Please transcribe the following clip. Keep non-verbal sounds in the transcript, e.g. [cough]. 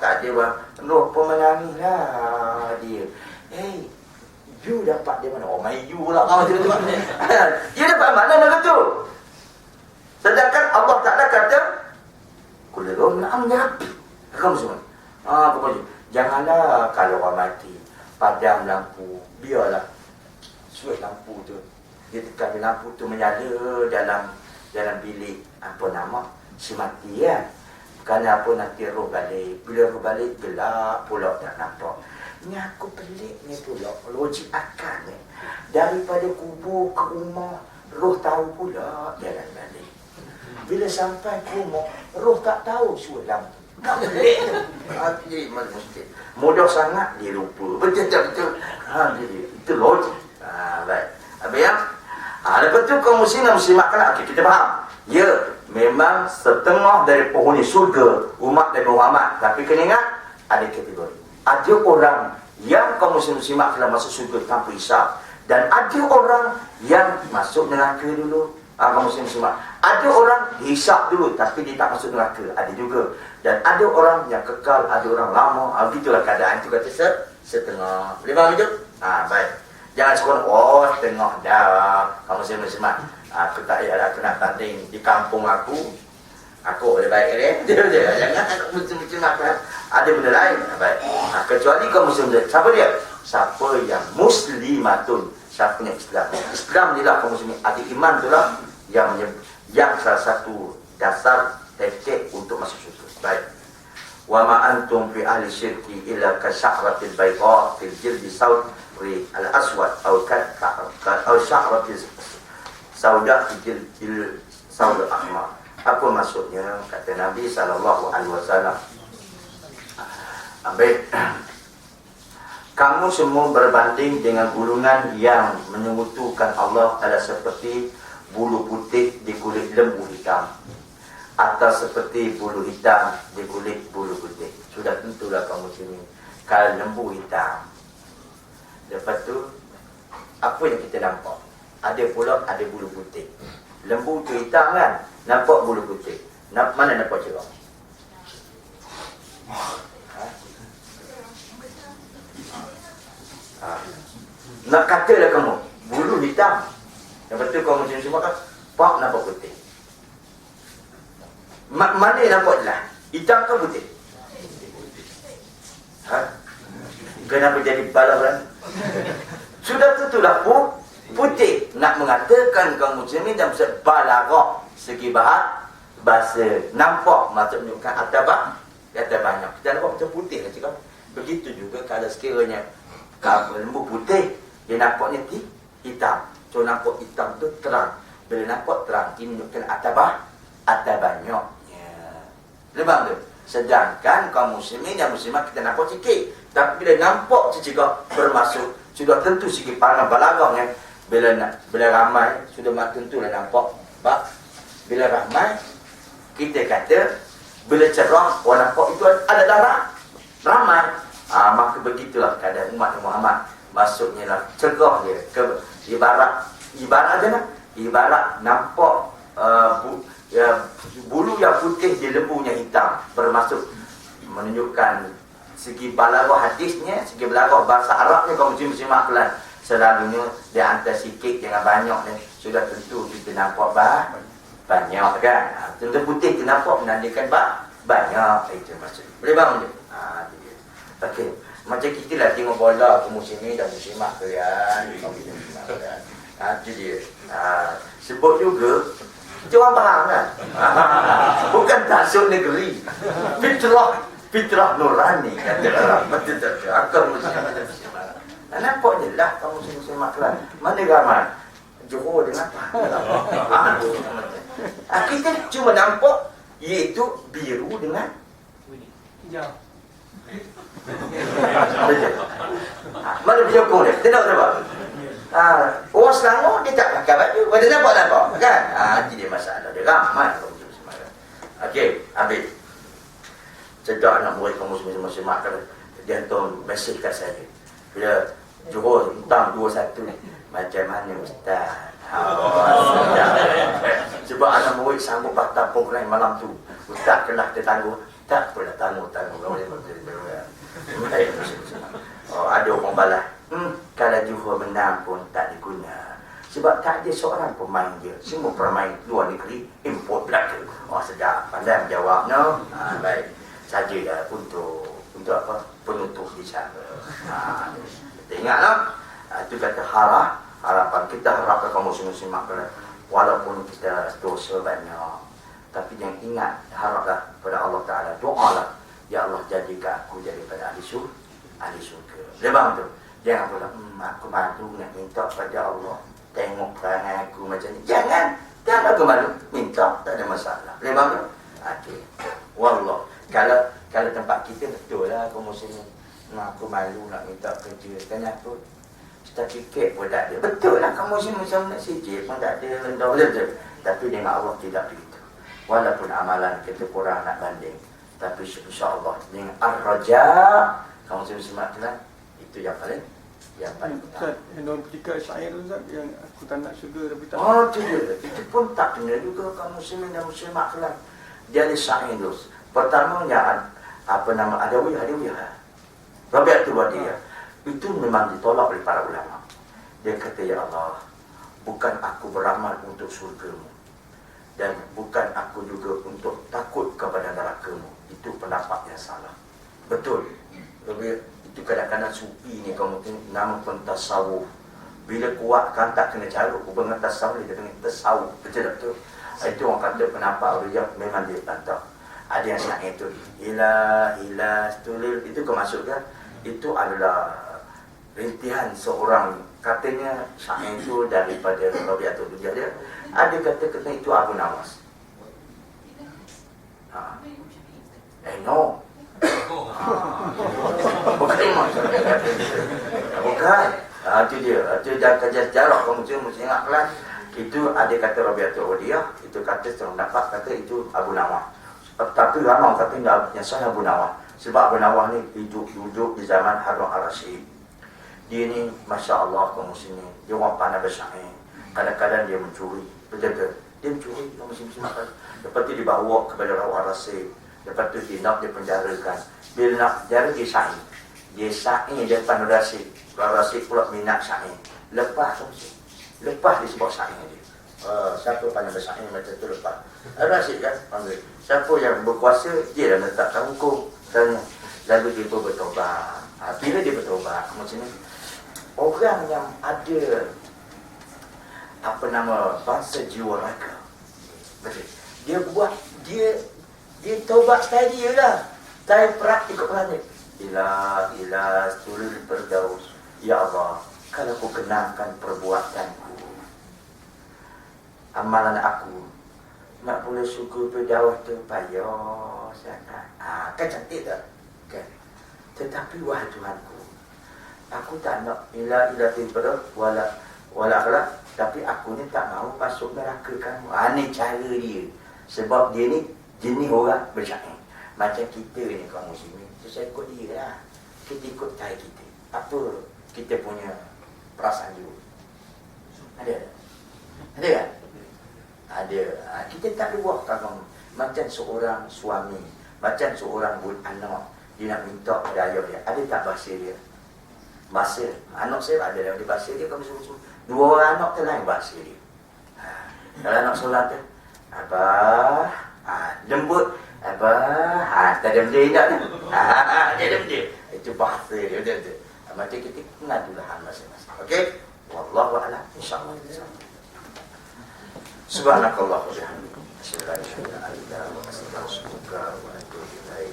tak ada bang. Roh pun menangis lah dia. Hey, you dapat dia mana? Oh, my you pula kau macam tu. [laughs] you dapat mana nak tu? Sedangkan Allah Ta'ala kata, Kulirun na'am nyabi. Kamu semua. Ah, apa Janganlah kalau orang mati, padam lampu, biarlah suit lampu tu. Dia tekan lampu tu menyala dalam dalam bilik apa nama si mati ya. Kerana apa nanti roh balik. Bila roh balik gelap pula tak nampak. Ni aku pelik ni pula logik akal ni. Daripada kubur ke rumah roh tahu pula jalan balik. Bila sampai ke rumah roh tak tahu suit lampu. Tak pelik tu. Ha, jadi mesti. Mudah sangat dia lupa. Betul tak betul? Ha, jadi itu logik. Ha, baik. Habis ya? Ha, lepas tu kaum muslim dan muslimat kena. Okay, kita faham. Ya, memang setengah dari penghuni surga umat Nabi Muhammad. Tapi kena ingat, ada kategori. Ada orang yang kaum muslim muslimat kena masuk surga tanpa hisap. Dan ada orang yang masuk neraka dulu. Ha, kaum muslim muslimat. Ada orang hisap dulu tapi dia tak masuk neraka. Ada juga. Dan ada orang yang kekal, ada orang lama. Ha, begitulah keadaan itu kata setengah. Boleh faham itu? Ha, baik. Jangan sekolah, oh tengok dah. Kamu semak-semak Aku tak payah aku nak tanding di kampung aku. Aku boleh baik Dia [laughs] dia Jangan aku macam-macam Ada benda lain baik. Kecuali kamu muslim Siapa dia? Siapa yang muslimatun? Siapa yang Islam. Islam ni lah kaum muslim Ada iman tu lah Yang, yang salah satu dasar teknik untuk masuk syurga. Baik Wa ma antum fi ahli syirki illa ka sya'ratil bayda fil jildi saud ri al aswad atau kat atau sya'rat sauda fil jil saud ahmar apa maksudnya? Kata Nabi sallallahu alaihi wasallam. Baik. [clears throat] Kamu semua berbanding dengan gulungan yang menyekutukan Allah adalah seperti bulu putih di kulit lembu hitam atau seperti bulu hitam di kulit bulu putih. Sudah tentulah kamu sini. Kalau lembu hitam. Lepas tu, apa yang kita nampak? Ada pula ada bulu putih. Lembu tu hitam kan? Nampak bulu putih. Namp mana nampak cerah? Ha? Ha. Nak katalah kamu, bulu hitam. Lepas tu kamu macam semua kan? Pak nampak putih. Ma mana yang nampak jelas? Hitam ke putih? Ha? Kenapa jadi balaran? Sudah tentulah pu putih. Nak mengatakan kaum muslimin dalam sebalarah segi bahat bahasa nampak macam menunjukkan atabah kata banyak. Kita nampak macam putih lah cakap. Begitu juga kalau sekiranya kabel lembu putih dia nampaknya hitam. So nampak hitam tu terang. Bila nampak terang ini menunjukkan atabah atabanyok. Lebam tu. Sedangkan kaum muslimin dan muslimat kita nampak sikit. Tapi bila nampak cicikah bermasuk, sudah tentu sikit pandang balagong ya. Bila nak, bila ramai, sudah mak tentulah nampak. Pak, bila ramai, kita kata, bila cerah, orang nampak itu ada darah. Ramai. Ha, maka begitulah keadaan umat Muhammad. Maksudnya lah, cerah dia. Ke, ibarat, ibarat je lah. Ibarat nampak uh, bu, ya, bulu yang putih di lembunya hitam bermaksud menunjukkan segi balaghah hadisnya segi balaghah bahasa Arabnya kaum muslim pelan selalunya dia hantar sikit jangan banyak ni. Sudah tentu kita nampak bah banyak kan? Ha, tentu putih kita nampak menandakan bah banyak. Itu maksud. Boleh bang je? Ha okey. Macam kita lah tengok bola kaum muslim dan muslimat kan ha jadi ha, sebut juga orang faham kan? [laughs] Bukan tasuk negeri. Fitrah, fitrah nurani. Kata orang. Akal muslim. Dan nampak je lah kamu muslim maklan. Mana ramai? Johor dengan apa? [laughs] Ah, kita cuma nampak iaitu biru dengan hijau. Betul. Mana penyokong dia? Tengok tak Ha, orang Selangor dia tak pakai baju. Pada nampak-nampak kan? Ha, jadi masalah dia ramai Okey, habis. Sedar anak murid kamu semua semua kalau dia hantar mesej kat saya. Bila Johor dua satu macam mana ustaz? Ha, Sebab anak murid sanggup batal program malam tu. Ustaz kelah dia tangguh Tak kau boleh betul Baik, Oh, ada orang balas. Hmm, kalau Johor menang pun tak diguna. Sebab tak ada seorang pemain dia. Semua pemain luar negeri import belaka. Oh, sedap. Pandai menjawab, no? Ha, baik. Saja ya untuk untuk apa? Penutup di sana. Ha, kita ingat, no? Ha, itu kata harap. Harapan kita harapkan kaum muslim-muslim makna. Walaupun kita dosa banyak. Tapi yang ingat, haraplah pada Allah Ta'ala. Doalah. Ya Allah, jadikan aku daripada ahli syurga. Ahli syurga. Lebang tu. Jangan pula, hmm, aku malu nak minta pada Allah. Tengok perangai aku macam ni. Jangan. Jangan aku malu. Minta, tak ada masalah. Lebang tu. Okey. Wallah. Kalau kalau tempat kita betul lah aku mesti nah, aku malu nak minta kerja. Kenapa? Sertifikat pun tak ada. Betul lah kamu sini macam nak sikit pun tak ada. Rendah betul. Tapi dengan Allah tidak begitu. Walaupun amalan kita kurang nak banding. Tapi insyaAllah dengan ar-raja kamu semak kan? Itu yang paling yang paling Ustaz, yang orang ketika syair tu Ustaz, yang aku tak nak syurga tapi tak Oh, itu dia. Itu pun tak kena juga kaum muslimin dan muslimat kelak. Dia ada syair tu. Pertamanya, apa nama, Adawiyah, Adawiyah. Rabi'atul Wadiyah. Itu memang ditolak oleh para ulama. Dia kata, Ya Allah, bukan aku beramal untuk surgamu. Dan bukan aku juga untuk takut kepada nerakamu. Itu pendapat yang salah. Betul. Lebih itu kadang-kadang supi ni kamu tengok nama pun tasawuf. Bila kuat kan tak kena carut hubungan tasawuf dia dengan tasawuf. Betul tak tu? Itu orang kata pendapat awliya memang dia tantang. Ada yang syair itu Ilah, ilah, stulil Itu kemasukkan Itu adalah Rintihan seorang Katanya syair itu daripada Rabiatul Dunia dia Ada kata-kata itu Abu Nawas ha. Eh no [laughs] Bukan. Ha, Itu dia. Itu dia kerja sejarah. Kamu mesti mesti ingat pelan Itu ada kata Rabiatul Wadiyah Itu kata seorang dapat Kata itu Abu Nawah. Tapi ramai kata yang saya Abu Nawah. Sebab Abu Nawah ni hidup duduk di zaman Harun al-Rashid. Dia ni Masya Allah kaum muslimin Dia orang pandai bersyai Kadang-kadang dia mencuri. Betul-betul Dia mencuri. Kaum muslimin Lepas tu dia bawa kepada Harun al-Rashid Lepas tu dia nak dipenjarakan Bila nak penjara dia Dia syai depan Rashid. Rashid pula minat syai Lepas muslimin Lepas dia sebut syai dia. Uh, siapa pandai bersyai macam tu lepas. Rashid kan panggil. Siapa yang berkuasa Dia dah letakkan hukum. Tanya Lalu dia pun bertobat. Ha, Bila dia bertobat Macam ni? Orang yang ada Apa nama Bangsa jiwa raga Betul. Dia buat Dia Dia tobat style dia lah. Style perak ikut planet Ilah Ilah Surul Perdaus Ya Allah Kalau kau kenangkan perbuatanku Amalan aku nak boleh syukur berdakwah tu payah sangat. Ah, kan cantik tak? Kan? Tetapi wahai Tuhanku, aku tak nak ila ila tiba wala wala kala, tapi aku ni tak mahu masuk neraka kamu. Ah, ni cara dia. Sebab dia ni jenis orang bersyair. Macam kita ni kaum muslimin. So, saya ikut dia lah. Kita ikut cara kita. Apa kita punya perasaan juga. Ada? Ada kan? ada ha, kita tak luah kawan macam seorang suami macam seorang bun anak dia nak minta pada ayah dia ada tak bahasa dia bahasa anak saya ada dalam dia bahasa dia kamu semua dua orang anak tu lain bahasa dia ha, kalau anak solat tu apa ha, lembut apa? Ha, tak ada benda ingat tu ha, tak ada benda. Itu bahasa dia betul betul. Macam kita pengadulah masing-masing okey? Wallahu a'lam. Insyaallah. Subhanakallah wa bihamdika. Asyhadu an la ilaha illa anta astaghfiruka wa atubu ilaik.